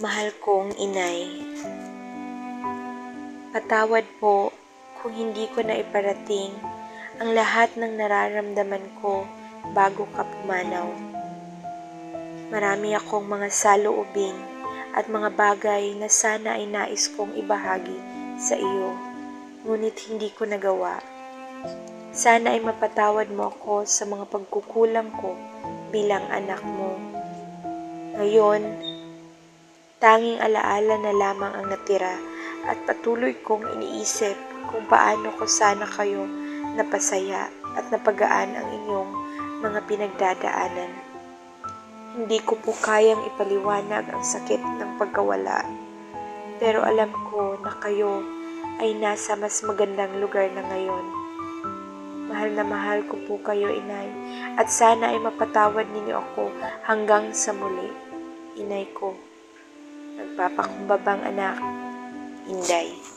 Mahal kong inay, patawad po kung hindi ko na iparating ang lahat ng nararamdaman ko bago ka pumanaw. Marami akong mga saloobin at mga bagay na sana ay nais kong ibahagi sa iyo, ngunit hindi ko nagawa. Sana ay mapatawad mo ako sa mga pagkukulang ko bilang anak mo. Ngayon, tanging alaala na lamang ang natira at patuloy kong iniisip kung paano ko sana kayo napasaya at napagaan ang inyong mga pinagdadaanan. Hindi ko po kayang ipaliwanag ang sakit ng pagkawala, pero alam ko na kayo ay nasa mas magandang lugar na ngayon. Mahal na mahal ko po kayo, inay, at sana ay mapatawad ninyo ako hanggang sa muli. Inay ko, nagpapakumbabang anak, Inday.